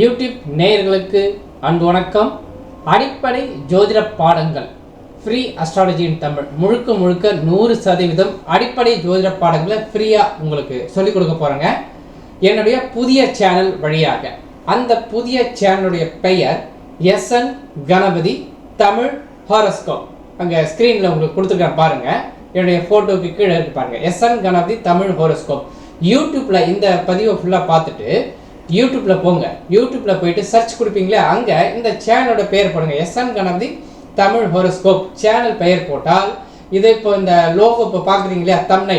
YouTube நேயர்களுக்கு அன்பு வணக்கம். அடிப்படை ஜோதிட பாடங்கள். ஃப்ரீ அஸ்ட்ராலஜியின் தமிழ். முழுக்க முழுக்க நூறு சதவீதம் அடிப்படை ஜோதிட பாடங்களை ஃப்ரீயாக உங்களுக்கு சொல்லிக் கொடுக்க போகிறேங்க என்னுடைய புதிய சேனல் வழியாக. அந்த புதிய சேனலுடைய பெயர் எஸ்என் கணபதி தமிழ் ஹாரஸ்கோப் அங்கே ஸ்க்ரீனில் உங்களுக்கு கொடுத்துருக்கேன் பாருங்கள் என்னுடைய ஃபோட்டோக்கு கீழே இருக்கு பாருங்க. எஸ்என் கணபதி தமிழ் ஹோரோஸ்கோப் யூடியூப்பில் இந்த பதிவை ஃபுல்லாக பார்த்துட்டு யூடியூப்பில் போங்க. யூடியூப்பில் போயிட்டு சர்ச் கொடுப்பீங்களே அங்கே இந்த சேனலோட பெயர் போடுங்க. S N Ganapathi Tamil horoscope channel பெயர் போட்டால் இது இப்போ இந்த லோகோ இப்போ பார்க்குறீங்களே தம்னை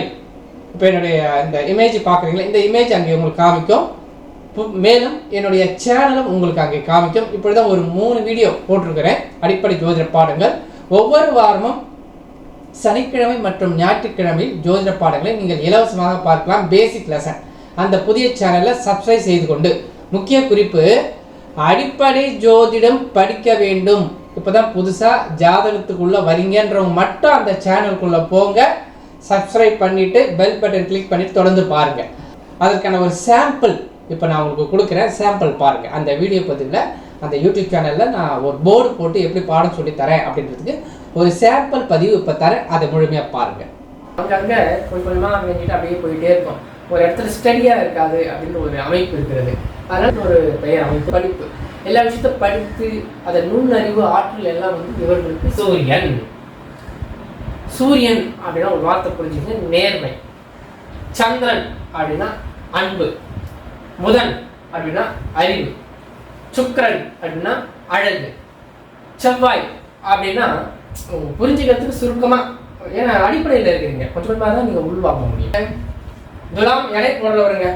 இப்போ என்னுடைய இந்த இமேஜ் பார்க்குறீங்களா இந்த இமேஜ் அங்கே உங்களுக்கு காமிக்கும். மேலும் என்னுடைய சேனலும் உங்களுக்கு அங்கே காமிக்கும். இப்படி தான் ஒரு மூணு வீடியோ போட்டிருக்கிறேன். அடிப்படை ஜோதிட பாடங்கள். ஒவ்வொரு வாரமும் சனிக்கிழமை மற்றும் ஞாயிற்றுக்கிழமை ஜோதிட பாடங்களை நீங்கள் இலவசமாக பார்க்கலாம். பேசிக் லெசன் அந்த புதிய சேனலை சப்ஸ்கிரைப் செய்து கொண்டு. முக்கிய குறிப்பு அடிப்படை ஜோதிடம் படிக்க வேண்டும். இப்போ தான் புதுசாக ஜாதகத்துக்குள்ளே வரீங்கன்றவங்க மட்டும் அந்த சேனலுக்குள்ளே போங்க. சப்ஸ்கிரைப் பண்ணிவிட்டு பெல் பட்டன் கிளிக் பண்ணிட்டு தொடர்ந்து பாருங்கள் அதற்கான ஒரு சாம்பிள் இப்போ நான் உங்களுக்கு கொடுக்குறேன். சாம்பிள் பாருங்கள் அந்த வீடியோ பதிவில் அந்த யூடியூப் சேனலில் நான் ஒரு போர்டு போட்டு எப்படி பாடம் சொல்லி தரேன் அப்படின்றதுக்கு ஒரு சாம்பிள் பதிவு இப்போ தரேன். அதை முழுமையாக பாருங்கள் அங்கங்கே கொஞ்சம் கொஞ்சமாக அப்படியே போயிட்டே இருக்கும். ஒரு இடத்துல ஸ்டடியாக இருக்காது அப்படின்னு ஒரு அமைப்பு இருக்கிறது. அதனால ஒரு பெயர் அமைப்பு. படிப்பு. எல்லா விஷயத்த படித்து அதை நுண்ணறிவு ஆற்றல் எல்லாம் வந்து இவர்களுக்கு சூரியன். சூரியன் அப்படின்னா ஒரு வார்த்தை புரிஞ்சுங்க நேர்மை. சந்திரன் அப்படின்னா அன்பு. புதன் அப்படின்னா அறிவு. சுக்கிரன் அப்படின்னா அழகு. செவ்வாய் அப்படின்னா உங்க புரிஞ்சுக்கிறதுக்கு சுருக்கமா ஏன்னா அடிப்படையில் இருக்கிறீங்க. கொஞ்சம் கொஞ்சமாக தான் நீங்கள் உள்வாங்க முடியும். துலாம் எடை போடுறவருங்க.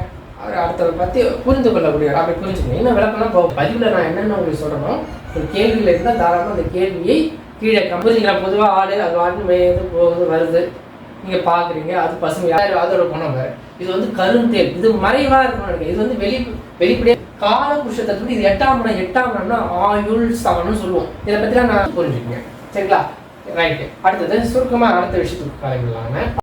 அவர் அடுத்தவரை பற்றி புரிந்து கொள்ளக்கூடியவர் அப்படி புரிஞ்சுக்கணும். இன்னும் விளக்கம்னா இப்போ பதிவில் நான் என்னென்ன உங்களுக்கு சொல்கிறேனோ ஒரு கேள்வியில் இருந்தால் தாராளமாக அந்த கேள்வியை கீழே புரிஞ்சுங்களா பொதுவாக ஆடு அது வாட்டு மேயுது போகுது வருது. நீங்கள் பார்க்குறீங்க அது பசுமை யார் அதோட குணம் வேறு இது வந்து கருந்தேல் இது மறைவாக இருக்கணும் இது வந்து வெளி வெளிப்படையாக கால புருஷத்தை இது எட்டாம் மணம் எட்டாம் மணம்னா ஆயுள் சவனம்னு சொல்லுவோம். இதை பற்றிலாம் நான் புரிஞ்சுக்கங்க. சரிங்களா? ரைட்டு அடுத்தது சுருக்கமாக அடுத்த விஷயத்துக்கு காலையில்